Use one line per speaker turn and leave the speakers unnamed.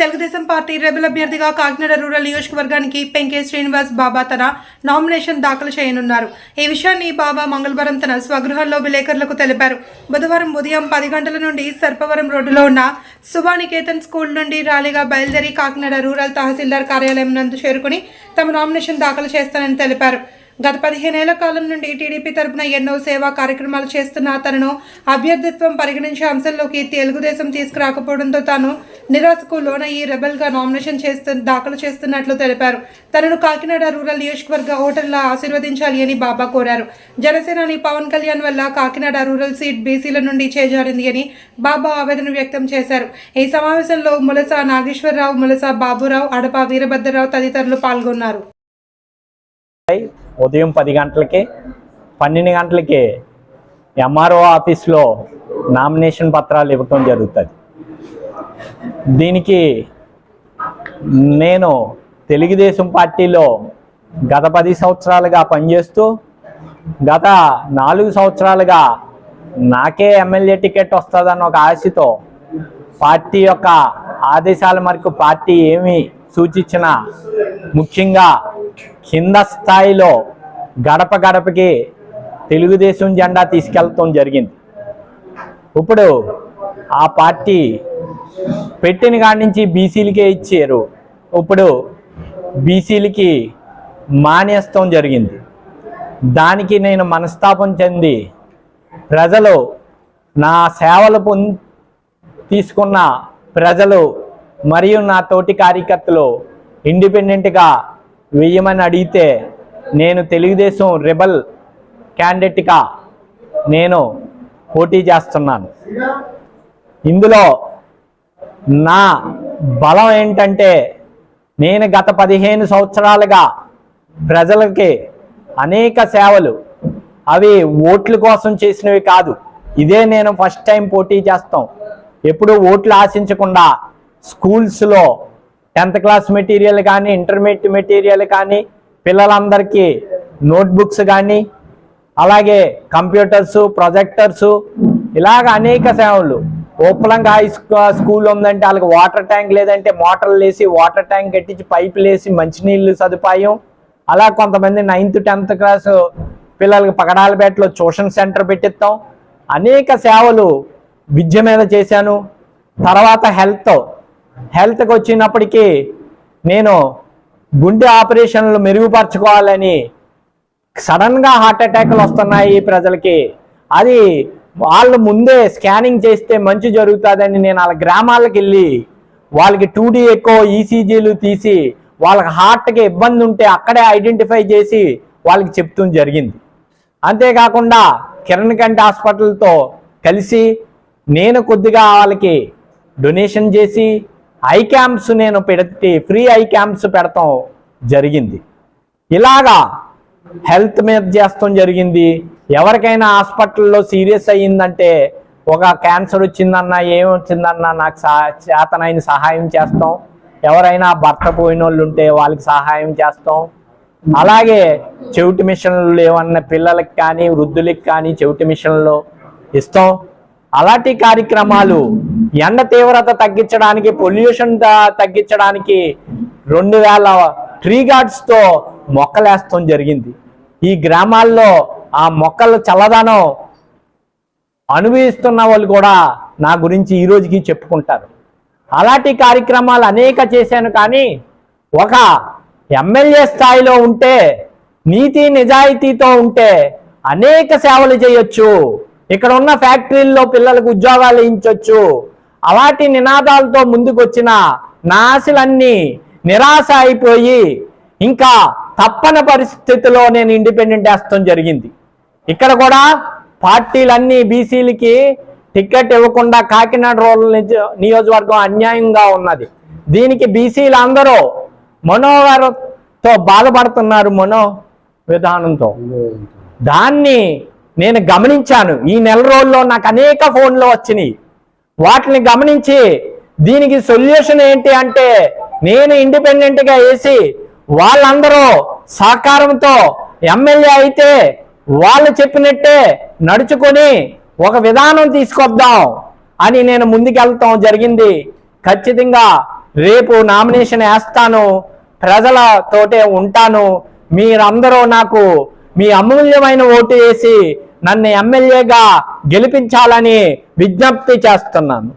Telugu Desam party rebel అభ్యర్థిగా Kakinada rural నియోజకవర్గానికి పెంకే శ్రీనివాస్ బాబా తన నామినేషన్ దాఖలు చేయనున్నారు. ఈ విషయాన్ని బాబా మంగళవారం తన స్వగృహంలో విలేకరులకు తెలిపారు. బుధవారం ఉదయం పది గంటల నుండి సర్పవరం రోడ్డులో ఉన్న సుభానికేతన్ స్కూల్ నుండి ర్యాలీగా బయలుదేరి కాకినాడ రూరల్ తహసీల్దార్ కార్యాలయం నందు చేరుకుని తమ నామినేషన్ దాఖలు చేస్తానని తెలిపారు. గత పదిహేనేళ్ళ కాలం నుండి టీడీపీ తరపున ఎన్నో సేవా కార్యక్రమాలు చేస్తున్న తనను అభ్యర్థిత్వం పరిగణించే అంశంలోకి తెలుగుదేశం తీసుకురాకపోవడంతో తాను నిరాశకు లోనయ్యి రెబల్గా నామినేషన్ చేస్తు దాఖలు చేస్తున్నట్లు తెలిపారు. తనను కాకినాడ రూరల్ నియోజకవర్గ ఓటర్లా ఆశీర్వదించాలి అని బాబా కోరారు. జనసేనాని పవన్ కళ్యాణ్ వల్ల కాకినాడ రూరల్ సీట్ బీసీల నుండి చేజారింది అని బాబా ఆవేదన వ్యక్తం చేశారు. ఈ సమావేశంలో ములస నాగేశ్వరరావు ములస బాబురావు అడప వీరభద్రరావు తదితరులు పాల్గొన్నారు.
ఉదయం పది గంటలకి పన్నెండు గంటలకి ఎంఆర్ఓ ఆఫీస్లో నామినేషన్ పత్రాలు ఇవ్వటం జరుగుతుంది. దీనికి నేను తెలుగుదేశం పార్టీలో గత పది సంవత్సరాలుగా పనిచేస్తూ గత నాలుగు సంవత్సరాలుగా నాకే ఎమ్మెల్యే టికెట్ వస్తుందన్న ఒక ఆశతో పార్టీ యొక్క ఆదేశాల మేరకు పార్టీ ఏమి సూచించినా ముఖ్యంగా కింద స్థాయిలో గడప గడపకి తెలుగుదేశం జెండా తీసుకెళ్ళటం జరిగింది. ఇప్పుడు ఆ పార్టీ పెట్టిన కాడి నుంచి బీసీలకే ఇచ్చారు. ఇప్పుడు బీసీలకి మానేస్తాం జరిగింది. దానికి నేను మనస్తాపం చెంది ప్రజలు నా సేవలు పొం తీసుకున్న ప్రజలు మరియు నా తోటి కార్యకర్తలు ఇండిపెండెంట్గా వేయమని అడిగితే నేను తెలుగుదేశం రెబల్ క్యాండిడేట్గా నేను పోటీ చేస్తున్నాను. ఇందులో నా బలం ఏంటంటే నేను గత పదిహేను సంవత్సరాలుగా ప్రజలకి అనేక సేవలు అవి ఓట్ల కోసం చేసినవి కాదు. ఇదే నేను ఫస్ట్ టైం పోటీ చేస్తాం. ఎప్పుడు ఓట్లు ఆశించకుండా స్కూల్స్లో టెన్త్ క్లాస్ మెటీరియల్ కానీ ఇంటర్మీడియట్ మెటీరియల్ కానీ పిల్లలందరికీ నోట్బుక్స్ కానీ అలాగే కంప్యూటర్స్ ప్రొజెక్టర్స్ ఇలాగ అనేక సేవలు. ఓపలంగా హై స్కూ- స్కూల్ ఉందంటే వాళ్ళకి వాటర్ ట్యాంక్ లేదంటే మోటార్లు వేసి వాటర్ ట్యాంక్ కట్టించి పైపులు వేసి మంచినీళ్ళు సదుపాయం. అలా కొంతమంది నైన్త్ టెన్త్ క్లాస్ పిల్లలకి పగడాలపేటలో ట్యూషన్ సెంటర్ పెట్టిస్తాం. అనేక సేవలు విద్య మీద చేశాను. తర్వాత హెల్త్ హెల్త్కి వచ్చినప్పటికీ నేను గుండె ఆపరేషన్లు మెరుగుపరచుకోవాలని సడన్గా హార్ట్ అటాక్లు వస్తున్నాయి ప్రజలకి. అది వాళ్ళు ముందే స్కానింగ్ చేస్తే మంచి జరుగుతుందని నేను వాళ్ళ గ్రామాలకు వెళ్ళి వాళ్ళకి టూ డీ ఎక్కువ ఈసీజీలు తీసి వాళ్ళకి హార్ట్కి ఇబ్బంది ఉంటే అక్కడే ఐడెంటిఫై చేసి వాళ్ళకి చెప్తూ జరిగింది. అంతేకాకుండా కిరణ్ కంటి హాస్పిటల్తో కలిసి నేను కొద్దిగా వాళ్ళకి డొనేషన్ చేసి ఐ క్యాంప్స్ నేను పెడితే ఫ్రీ ఐ క్యాంప్స్ పెడతాం జరిగింది. ఇలాగా హెల్త్ మీద చేస్తాం జరిగింది. ఎవరికైనా హాస్పిటల్లో సీరియస్ అయ్యిందంటే ఒక క్యాన్సర్ వచ్చిందన్నా ఏం వచ్చిందన్నా నాకు చేతనైన సహాయం చేస్తాం. ఎవరైనా భర్త పోయిన వాళ్ళు ఉంటే వాళ్ళకి సహాయం చేస్తాం. అలాగే చెవిటి మిషన్లు ఏమన్నా పిల్లలకి కానీ వృద్ధులకి కానీ చెవిటి మిషన్లు ఇస్తాం. అలాంటి కార్యక్రమాలు ఎండ తీవ్రత తగ్గించడానికి పొల్యూషన్ తగ్గించడానికి రెండు వేల ట్రీ గార్డ్స్తో మొక్కలేస్తాం జరిగింది. ఈ గ్రామాల్లో ఆ మొక్కల చల్లదనం అనుభవిస్తున్న వాళ్ళు కూడా నా గురించి ఈ రోజుకి చెప్పుకుంటారు. అలాంటి కార్యక్రమాలు అనేక చేశాను కానీ ఒక ఎమ్మెల్యే స్థాయిలో ఉంటే నీతి నిజాయితీతో ఉంటే అనేక సేవలు చేయొచ్చు. ఇక్కడ ఉన్న ఫ్యాక్టరీల్లో పిల్లలకు ఉద్యోగాలు ఇచ్చొచ్చు అలాంటి నినాదాలతో ముందుకొచ్చిన నా ఆశలన్నీ నిరాశ అయిపోయి ఇంకా తప్పని పరిస్థితిలో నేను ఇండిపెండెంట్ వేస్తాం జరిగింది. ఇక్కడ కూడా పార్టీలన్నీ బీసీలకి టికెట్ ఇవ్వకుండా కాకినాడ రూరల్ నియోజకవర్గం అన్యాయంగా ఉన్నది. దీనికి బీసీలు అందరూ మనోగారితో బాధపడుతున్నారు మనో విధానంతో. దాన్ని నేను గమనించాను. ఈ నెల రోజుల్లో నాకు అనేక ఫోన్లు వచ్చినాయి. వాటిని గమనించి దీనికి సొల్యూషన్ ఏంటి అంటే నేను ఇండిపెండెంట్గా వేసి వాళ్ళందరూ సహకారంతో ఎమ్మెల్యే అయితే వాళ్ళు చెప్పినట్టే నడుచుకొని ఒక విధానం తీసుకొద్దాం అని నేను ముందుకెళ్తాం జరిగింది. ఖచ్చితంగా రేపు నామినేషన్ వేస్తాను. ప్రజలతోటే ఉంటాను. మీరందరూ నాకు మీ అమూల్యమైన ఓటు వేసి నన్ను ఎమ్మెల్యేగా గెలిపించాలని విజ్ఞప్తి చేస్తున్నాను.